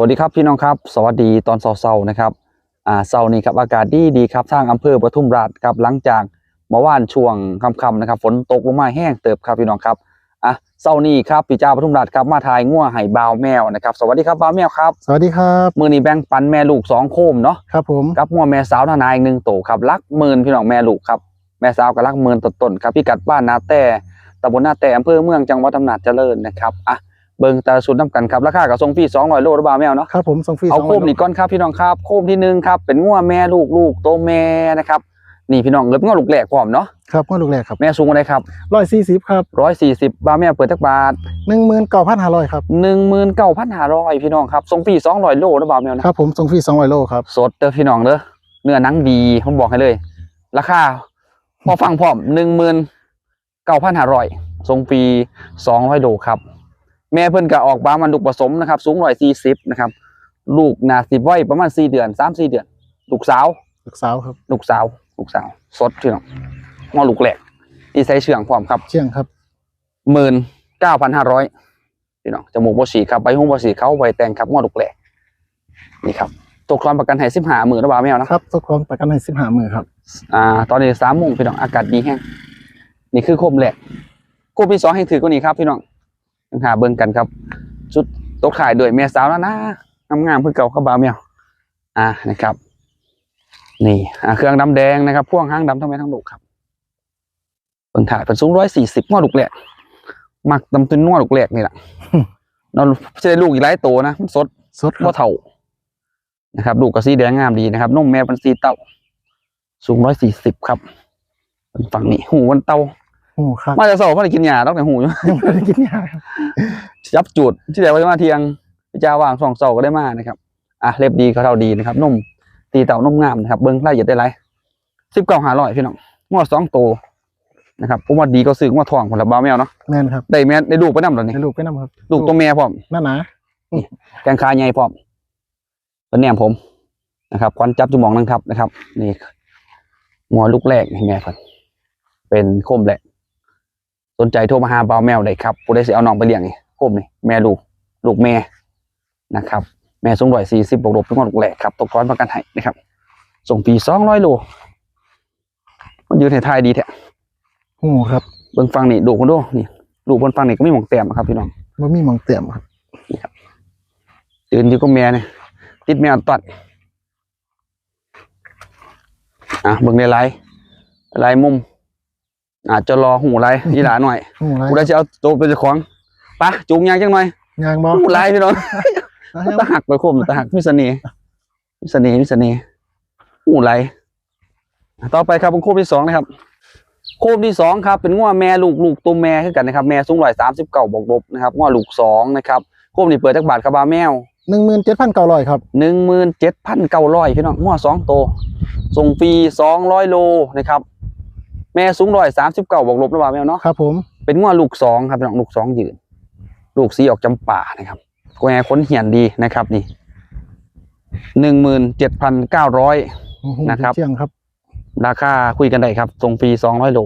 วัสดีครับพี่น้องครับ สวัสดีตอนเช้าๆนะครับอ่าเช้านี้ครับอากาศดีดีครับทางอำเภอปทุมราชครับหลังจากเมื่อวานช่วงค่ำๆนะครับฝนตกลงมาแห้งเติบครับพี่น้องครับอะเช้านี้ครับพี่เจ้าปทุมราชครับมาทายงัวไห่บาวแมวนะครับสวัสดีครับบาวแมวครับสวัสดีครับมือนี้แบ่งปันแม่ลูกสองโคมเนาะครับผมกับงัวแม่สาวทนายอีกหนึ่งโตครับรักหมื่นพี่น้องแม่ลูกครับแม่สาวกับรักหมื่นต้นๆครับพี่กัดบ้านนาแต่ตำบลนาแต่อำเภอเมืองจังหวัดอำนาจเจริญนะครับอะ เบิ่งแต่ละชุดน้ำกันครับราคากับทรงฟรี200โลหรือเปล่าแมวเนาะครับผมส่งฟรีเอาสงโคมนี่ก่อนครับพี่น้องครับโคมที่หนึ่งครับเป็นงัวแม่ลูกลูกโตแม่นะครับนี่พี่น้องเอิบงัวลูกแหลกพร้อมเนาะครับงวดลูกแรกครับแม่สูงอะไรครับร้อยสี่สิบครับร้อยสี่สิบบาทแม่เปิดทักบาทหนึ่งหมื่นเก้าพันห้าร้อยครับหนึ่งหมื่นเก้าพันห้าร้อยพี่น้องครับทรงฟรีสองร้อยโลหรือเปล่าแมวนะครับผมส่งฟรีสองร้อยโลครับสดเด้อพี่น้องเด้อเนื้อหนังดีผมบอกให้เลย ราคาพอฟังพร้อมหนึ่งหมื่นเก้าพันห้าร้อยทรงฟรีสองร้อยโลครับ แม่เพิ่นก็ออกบามันลูกผสมนะครับสูงร้อยสี่สิบนะครับลูกนาสิบไว้ประมาณสี่เดือนสามสี่เดือน ลูกสาว ลูกสาวครับ ลูกสาว ลูกสาว สดพี่น้องงอลูกแหลกอีไซเชื่องพร้อมครับ เชียงครับหมื่นเก้าพันห้าร้อยพี่น้องจมูกบสีครับใบหูบสีเขาใบแตงครับงอลูกแหลกนี่ครับตกคลอนประกันให้สิบห้าหมื่นระบาทไม่เอานะครับตกลงประกันให้สิบห้ามือครับ อ่า ตอนนี้สามโมงพี่น้องอากาศดีแห้งนี่คือโคมแหลกโคมที่สองให้ถือก็นี่ครับพี่น้อง ยังหาเบิ่งกันครับชุดตกขายด้วยแม่สาวแล้วนะงามๆเพื่อเก่าเข้าบาวแมวอ่านะครับ นี่อ่าเครื่องดำแดงนะครับพ่วงห้างดำทั้งแม่ทั้งลูกครับเพิ่งถ่ายเป็นสูงร้อยสี่สิบงอลูกแหลกมักดำตุนงอลูกแหลกนี่แหละนอนจะได้ลูกอีกหลายโตนะมันสดสดครัว่าบเท่านะครับลูกกระสีแดงงามดีนะครับนุ่มแม่เป็นสีเต้าสูงร้อยสี่สิบครับฝั่งนี้หูมันเต้า โอ้ครับมาจะสอบเพราะได้กินยาต้องแต่หูอยู่ยังไม่ได้กินยาครับจับจุดที่ไหนไว้มาเทียงพิจาว่างสองเสาก็ได้มานะครับ อะเล็บดีเขาเท่าดีนะครับนุ่ม ตีเต่านุ่มงามนะครับ เบิ้งรายละเอียดได้ไรสิบเก้าหาร้อยพี่น้องงวดสองโตวนะครับผมว่าดีก็ซื้องวดทองผลบ้าแมวเนาะแม่นครับได้แม่ได้ลูกไปนำตอนนี้ให้ลูกไปนำครับลูกตัวแม่พร้อมหน้าหนาแกงคาใหญ่พร้อมเป็นแนมผมนะครับควันจับจุมองนั่งทับนะครับ นี่งัวลูกแรกให้แม่ครับเป็นโคมแหลก สนใจโทรมาหาบ่าวแมวได้ครับผู้ใดสิเอาน้องไปเลี้ยงนี่โคมนี่แม่ลูกลูกแม่นะครับ แม่สูงร้อยสี่สิบบวกลบเป็นงัวลูกแรกครับตกก้อนประกันให้นะครับ ส่งปีสองร้อยโลมันยืนให้ทายดีแท้โอ้ครับเบิ่งฟังนี่ดูคนดูนี่ดูบนฟังนี่ก็ไม่หมองแต้มครับพี่น้องบ่มีหมองเตี่ยมครับตื่นอยู่กับแม่เนี่ยติดแมวตัดอะเบิ่งในไลน์ไลน์มุม อาจจะรอหูไลน์ยีหลาหน่อยโอ้ไรกูได้จะเอาโตวเป็นเจ้าของไปะจูงยางจังหน่อยยางบ่หูไลน์พี่น้องอะตะหักไปคมตะหักมิสเน่ห์มิสเน่ห์มิสเน่ห์หูไลน์ต่อไปครับเป็นโคมที่สองนะครับโคมที่สองครับเป็นง้อแม่ลูกลูกตัวแม่คือกันนะครับแม่สูงร้อยสามสิบเก้าบวกลบนะครับง้อลูกสองนะครับโคมนี่เปิดจากบาทกระบาแมวหนึ่งหมื่นเจ็ดพันเก้าร้อยครับหนึ่งหมื่นเจ็ดพันเก้าร้อยพี่น้องหัวสองโตวส่งฟรีสองร้อยโลนะครับ แม่สูงร้อยสามสิบเก้าบวกลบระหว่างแมวเนาะครับ ผมเป็นงัวลูกสองครับพี่น้องลูกสองยืน ลูกสีออกจำป่านะครับแกวขนเหียนดีนะครับ นี่หนึ่งหมื่นเจ็ดพันเก้าร้อยโอ้โหนะครับเชียงครับ ราคาคุยกันได้ครับส่งฟรีสองร้อยโล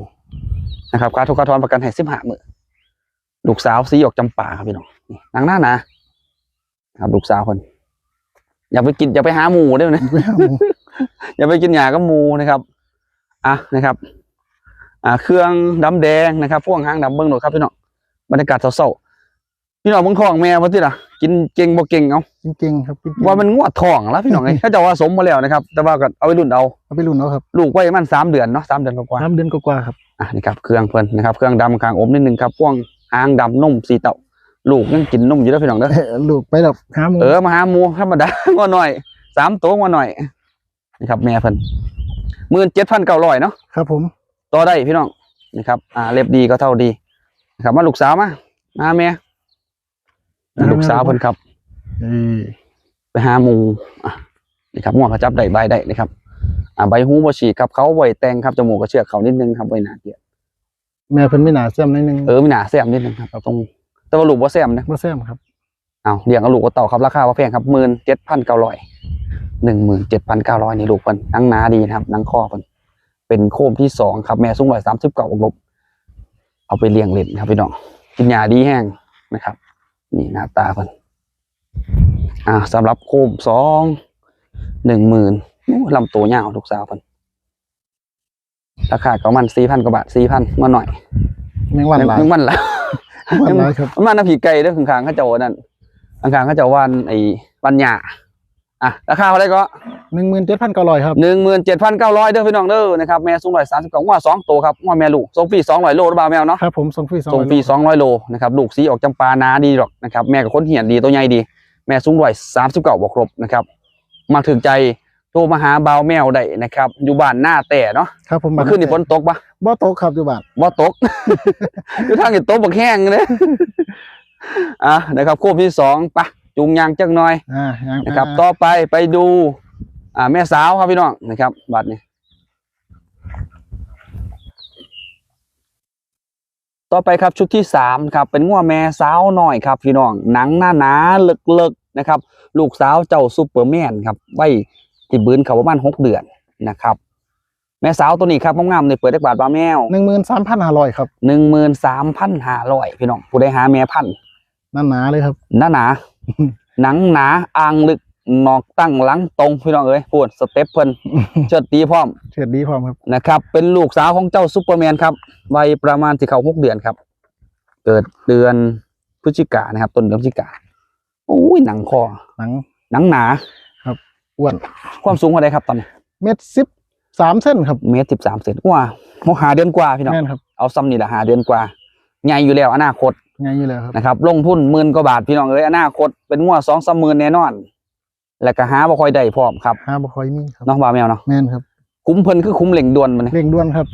นะครับค่าทุกค่าทอนประกันให้สิบห้าหมื่นลูกสาวสีออกจำป่าครับพี่น้องนี่นางหน้าหนะครับลูกสาวคนอย่าไปกินอย่าไปหาหมูได้ไหมอย่าไปกินหยากับหมูนะครับ อะนะครับอ่า เครื่องดำแดงนะครับพ่วงหางดำเบิ้งหน่อยครับพี่น้องบรรยากาศเศร้าๆพี่น้องเบิ้งทองแม่ว่าที่ล่ะกินเก่งบ่เก่งเอาจริงๆครับจริงๆว่ามันงวดทองแล้วพี่น้องไอ้ถ้าจะว่าสมมาแล้วนะครับ แต่ว่าก็เอาไปรุ่นเอาเอาไปรุ่นเอาครับลูกไว้มันสามเดือนเนาะสามเดือนกว่าสามเดือนกว่าๆครับๆอะนี่ครับเครื่องเพิ่นนะครับเครื่องดำคางอมนิดนึงครับพ่วงหางดำนุ่มสีเต่าลูกยังกินนุ่มอยู่แล้วพี่น้องเด้อเอ้ยลูกไปแบบหาหมูเออมาหาหมูธรรมดางอหน่อยสามตัวงอหน่อยนี่ครับแม่เพิ่นหมื่นเจ็ดพันเก้าร้อยเนาะครับผม ต่อได้พี่น้องนะครับ อ่าเล็บดีก็เท่าดีนะครับมาลูกสาวมามาแม่นี่ลูกสาวเพิ่นครับเอ้ยไปหาหมูอะนี่ครับง่วงเขาจับได้ใบได้นะครับ อ่าใบหูบ่ฉีกครับเขาไว้แต่งครับจมูกก็เชือกเขานิดนึงครับไว้หนาเกียดแม่เพิ่นไม่หนาเสียมนิดนึงเออมีหนาแซมนิดนึงครับตรงแต่ว่าลูกบ่แซมนะบ่เสียมครับเอาเลี้ยงเอาลูกก็เต่าครับราคาว่าแพงครับหมื่นเจ็ดพันเก้าร้อยหนึ่งหมื่นเจ็ดพันเก้าร้อยนี่ลูกเพิ่นหนังหนาดีนะครับหนังคอเพิ่น เป็นโคมที่สองครับแม่สูงร้อยสามสิบเก้าลบเอาไปเลี้ยงเล่นครับพี่น้องกินยาดีแห้งนะครับ นี่หน้าตาเพิ่นอ่าสำหรับโคมสองหนึ่งหมื่นลำตัวยาวลูกสาวเพิ่นราคาก็มันสี่พันกว่าบาทสี่พันมาหน่อยแมงวันหลายนึกมันละแมงวันหลายครับมันน้ำผีไก่เด้อข้างๆเขาเจ้านั่นข้างๆเขาเจ้าวันไอ้วันหยาอะราคาเท่าไหรก็ หนึ่งหมื่นเจ็ดพันเก้าร้อยครับหนึ่งหมื่นเจ็ดพันเก้าร้อยเด้อพี่น้องเด้อนะครับแม่สูงร้อยสามสิบเก้าว่าสองตัวครับว่าแม่ลูกส่งฟรีสองร้อยโลหรือเปล่าแมวเนาะครับผมส่งฟรีสองส่งฟรีสองร้อยโลนะครับลูกสีออกจำปานาดีหรอกนะครับแม่กับคนเหียนดีตัวใหญ่ดี แม่สูงร้อยสามสิบเก้าบวกครบนะครับมาถึงใจโทรมาหาบ่าวแมวได้นะครับอยู่บ้านหน้าแต่เนาะครับผมเมาขึ้นนี่ฝนตกปะบ่ตกครับอยู่บ้านบ่ตกอยู่ทางอีโต๊ะบักแห้งเลยอะนะครับโคบที่สองปะจุงยางจักหน่อยอ่ายังนะครับอ่าต่อไปไปดู อ่าแม่สาวครับพี่น้องนะครับบัตรนี้ต่อไปครับชุดที่สามครับเป็นงัวแม่สาวหน่อยครับพี่น้องหนังหน้าหนาๆเลิกๆนะครับ ลูกสาวเจ้าซูเปอร์แมนครับไว้ที่บืนเขาประมาณหกเดือนนะครับ แม่สาวตัวนี้ครับงามๆในเปิดได้บาทบาแมวหนึ่งหมื่นสามพันห้าร้อยครับหนึ่งหมื่นสามพันห้าร้อยพี่น้องผู้ใดหาแม่พันธุ์นั่นหนาเลยครับหนาหนาหนังหนาอ่างลึก นอกตั้งหลังตรงพี่น้องเอ้ยปวดสเต็ปเพิ่นเชิดตีพร้อมเฉิดดีพร้อมครับนะครับ เป็นลูกสาวของเจ้าซูเปอร์แมนครับวัยประมาณที่เขาหกเดือนครับ เกิดเดือนพฤศจิกานะครับต้นเดือนพฤศจิกาโอ้ยหนังคอหนังหนังหนาอ้วนความสูงเท่าไรครับตอนนี้เม็ดสิบสามเส้นครับเมตรสิบสามเซนกว่าโมหาเดือนกว่าพี่น้องแม่นครับเอาซ้ำนี่แหละหาเดือนกว่าใหญ่อยู่แล้วอนาคตไงอยู่แล้วครับนะครับลงทุนหมื่นกว่าบาทพี่น้องเอ้ยอนาคตเป็นงวดสองสามหมื่นแน่นอน แล้วก็หาบ่ค่อยได้พร้อมครับห้าบ่คอยมีครับน้องบ่าวแมวเนาะแม่นครับคุ้มเพิ่นคือคุ้มเหล่งด่วนมันนี่เร่งด่วนครับ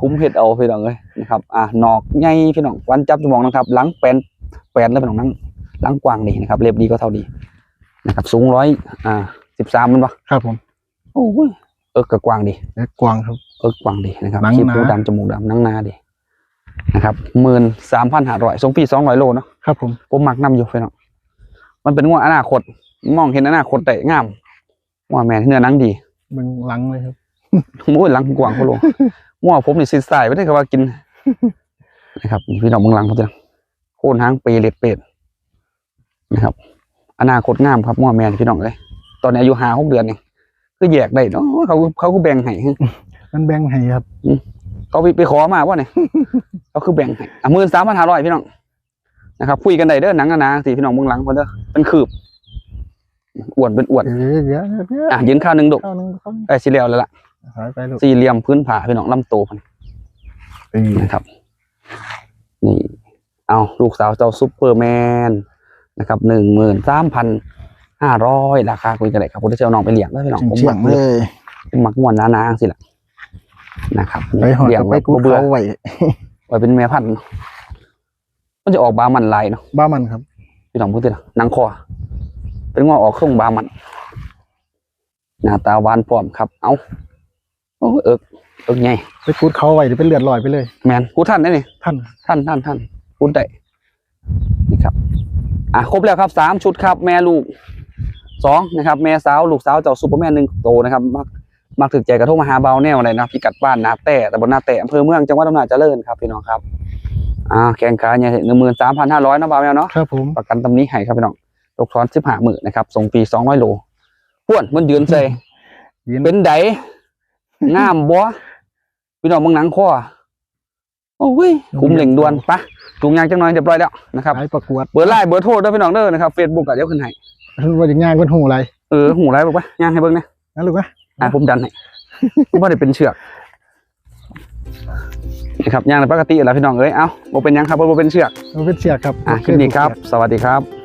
คุ้มเฮ็ดเอาพี่น้องเอ้ยนะครับอะนอกใหญ่พี่น้องวันจับจมองนะครับ หลังแปนแปนแล้วพี่น้องนั่งหลังกว้างดีนะครับเรียบดีก็เท่าดีนะครับ สูงร้อยอ่าสิบสามมันปะครับผมโอ้ยเออกระกว้างดีและกวางครับเออกว้างดีนะครับหนังขี้หนาหูดำจมูกดำหนังหนาดีนะครับหมื่นสามพันห้าร้อยส่งฟรีสองร้อยโลเนาะครับผมผมมักนำอยู่พี่น้อง มันเป็นงวดอนาคต มองเห็นอนาคตได้งามว่าแม่นเนื้อหนังดีเบิ่งหลังเลยครับโอ้ยหลังกว้างเขาลงงวผมนี่สิสายไม่ได้กับว่ากินนะครับนี่พี่น้องเมืองหลังเขาจะโค่นหางเปรเล็ดเป็ดนะครับ อนาคตงามครับงวแม่นพี่น้องเลยตอนนี้อายุห้าหกเดือนเองคือแยกได้เนาะเขาเขาก็แบ่งให้มันแบ่งให้ครับเขาไปไปขอมาว่าเนี่ยเขาคือแบ่งให้อะหมื่นสามพันห้าร้อยพี่น้อง นะครับคุยกันได้เด้อหนังหนาๆสิพี่น้องเมืองหลังเขาจะเป็นคืบอ้วนเป็นอ้วนเดี๋ยวเดี๋ยวเดี๋ยวอะยืนข้าวหนึ่งดกเข้าหนึงเข้าหนึงได้สีเหลียวแล้วล่ะหายไปลูกสี่เหลี่ยมพื้นผาพี่น้องลำโตพันนี่นะครับ นี่ เอาลูกสาวเจ้าซุปเปอร์แมนนะครับหนึ่งหมื่นสามพันห้าร้อยราคาคุยกันเลยครับคุณจะเอาน้องไปเลี้ยงได้พี่น้องผมเฉียมังกๆเลยผมมักม่วนนาๆสิล่ะนะครับไปหอดเลี้ยงกับแบไปบกูบ่เบื่อเขาไว้ไว้เป็นแม่พันธุ์ มันจะออกบามันลายเนาะบ้ามันครับ พี่น้องพูดสิล่ะหนังคอเป็นงอออกส่งบามันหน้าตาหวานพร้อมครับ เอาโอ้ยเอิกเอิกไงไปกูดเขาไว้เดี๋ยวเป็นเลือดลอยไปเลย แมนกูท่านได้นี่ท่านท่านท่านท่านพูดได้นี่ครับ อะครบแล้วครับสามชุดครับ แม่ลูกสองนะครับ แม่สาวลูกสาวเจ้าซูเปอร์แมนหนึ่งโตนะครับมักมักถึกใจกระทงมาหาเบาแนวอะไรนะพิกัดบ้านนาแต่แต่บนนาแต่อำเภอเมืองจังหวัดอำนาจเจริญครับพี่น้องครับ อ่าแข่งขันเนี่ยหนึ่งหมื่นสามพันห้าร้อยนะเบาแมวเนาะครับผมประกันตำหนี้ให้ครับพี่น้องตกทอนสิบห้าหมื่นนะครับส่งฟรีสองร้อยโลพ่วนมันยืนใส่ยินเป็นไดงามบ่พี่น้องเมืองหนังข้อโอ้ยคุ้มเหล่งดวนปะจูงยางจังน้อยเรียบร้อยแล้วนะครับขายประกวดเบอร์ไลน์เบอร์โทรด้วยพี่น้องเด้อนะครับเฟซบุ๊กอะเดี๋ยวขึ้นให้ว่าจะง่ายเป็นหูอะไรเออหูไรบอกว่าย่างให้เบิ่งนะนะลูกนะอะผมดันให้ผมว่าได้เป็นเชือก นะครับย่างในปกติแล้วพี่น้องเอ้ยเอ้าบ่เป็นหยังครับบ่เป็นเชือกมันเป็นเสียกครับอะคลิปนี้ครับ สวัสดีครับ